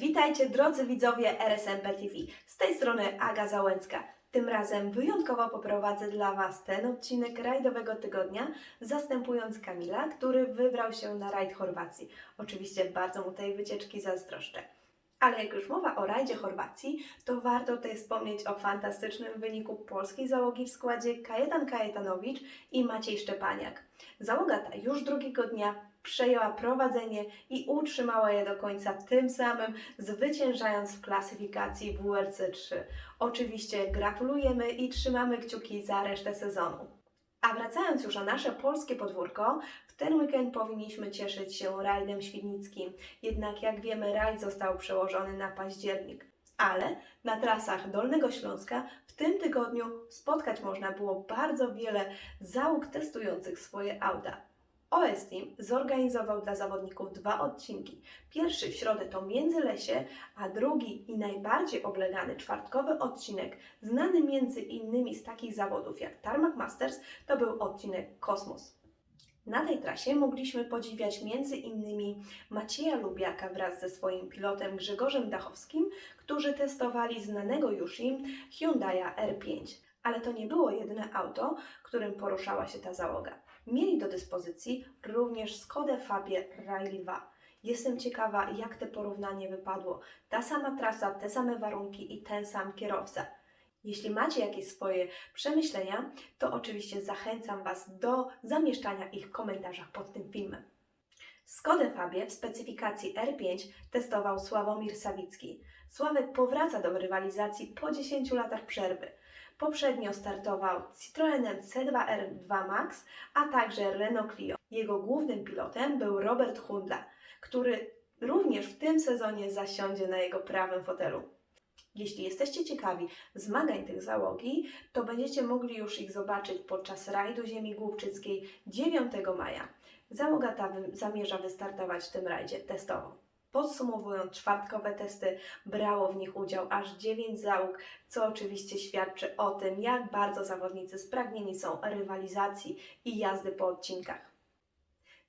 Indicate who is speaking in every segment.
Speaker 1: Witajcie drodzy widzowie RSMP TV. Z tej strony Aga Załęcka. Tym razem wyjątkowo poprowadzę dla Was ten odcinek rajdowego tygodnia, zastępując Kamila, który wybrał się na rajd Chorwacji. Oczywiście bardzo mu tej wycieczki zazdroszczę. Ale jak już mowa o rajdzie Chorwacji, to warto tutaj wspomnieć o fantastycznym wyniku polskiej załogi w składzie Kajetan Kajetanowicz i Maciej Szczepaniak. Załoga ta już drugiego dnia przejęła prowadzenie i utrzymała je do końca, tym samym zwyciężając w klasyfikacji WRC 3. Oczywiście gratulujemy i trzymamy kciuki za resztę sezonu. A wracając już na nasze polskie podwórko, w ten weekend powinniśmy cieszyć się rajdem świdnickim. Jednak jak wiemy, rajd został przełożony na październik. Ale na trasach Dolnego Śląska w tym tygodniu spotkać można było bardzo wiele załóg testujących swoje auta. OS Team zorganizował dla zawodników dwa odcinki. Pierwszy w środę to Międzylesie, a drugi i najbardziej oblegany czwartkowy odcinek, znany między innymi z takich zawodów jak Tarmac Masters, to był odcinek Kosmos. Na tej trasie mogliśmy podziwiać innymi Macieja Lubiaka wraz ze swoim pilotem Grzegorzem Dachowskim, którzy testowali znanego już im Hyundai'a R5. Ale to nie było jedyne auto, którym poruszała się ta załoga. Mieli do dyspozycji również Skodę Fabie Rally 2. Jestem ciekawa, jak te porównanie wypadło. Ta sama trasa, te same warunki i ten sam kierowca. Jeśli macie jakieś swoje przemyślenia, to oczywiście zachęcam Was do zamieszczania ich w komentarzach pod tym filmem. Skodę Fabie w specyfikacji R5 testował Sławomir Sawicki. Sławek powraca do rywalizacji po 10 latach przerwy. Poprzednio startował Citroenem C2R2 Max, a także Renault Clio. Jego głównym pilotem był Robert Hundla, który również w tym sezonie zasiądzie na jego prawym fotelu. Jeśli jesteście ciekawi zmagań tych załogi, to będziecie mogli już ich zobaczyć podczas rajdu Ziemi Głubczyckiej 9 maja. Załoga ta zamierza wystartować w tym rajdzie testowo. Podsumowując czwartkowe testy, brało w nich udział aż 9 załóg, co oczywiście świadczy o tym, jak bardzo zawodnicy spragnieni są rywalizacji i jazdy po odcinkach.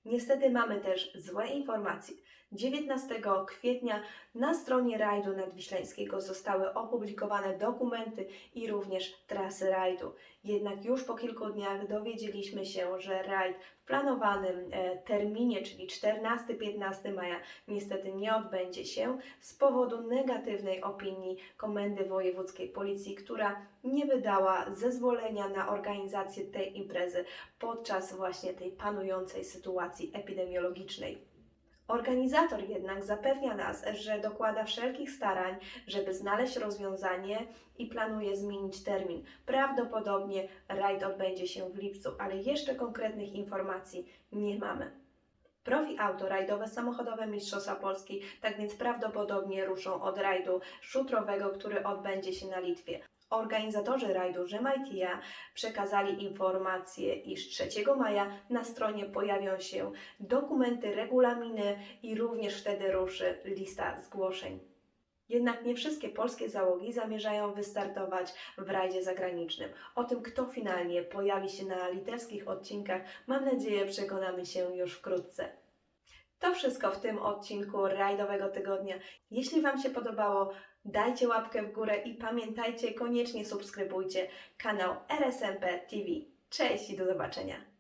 Speaker 1: Niestety mamy też złe informacje. 19 kwietnia na stronie rajdu nadwiślańskiego zostały opublikowane dokumenty i również trasy rajdu. Jednak już po kilku dniach dowiedzieliśmy się, że rajd w planowanym e, terminie, czyli 14-15 maja, niestety nie odbędzie się z powodu negatywnej opinii Komendy Wojewódzkiej Policji, która nie wydała zezwolenia na organizację tej imprezy podczas właśnie tej panującej sytuacji epidemiologicznej. Organizator jednak zapewnia nas, że dokłada wszelkich starań, żeby znaleźć rozwiązanie i planuje zmienić termin. Prawdopodobnie rajd odbędzie się w lipcu, ale jeszcze konkretnych informacji nie mamy. Profi auto rajdowe samochodowe Mistrzostwa Polski, tak więc prawdopodobnie ruszą od rajdu szutrowego, który odbędzie się na Litwie. Organizatorzy rajdu Rzemajtija przekazali informację, iż 3 maja na stronie pojawią się dokumenty, regulaminy i również wtedy ruszy lista zgłoszeń. Jednak nie wszystkie polskie załogi zamierzają wystartować w rajdzie zagranicznym. O tym, kto finalnie pojawi się na litewskich odcinkach, mam nadzieję przekonamy się już wkrótce. To wszystko w tym odcinku rajdowego tygodnia. Jeśli Wam się podobało, dajcie łapkę w górę i pamiętajcie, koniecznie subskrybujcie kanał RSMP TV. Cześć i do zobaczenia.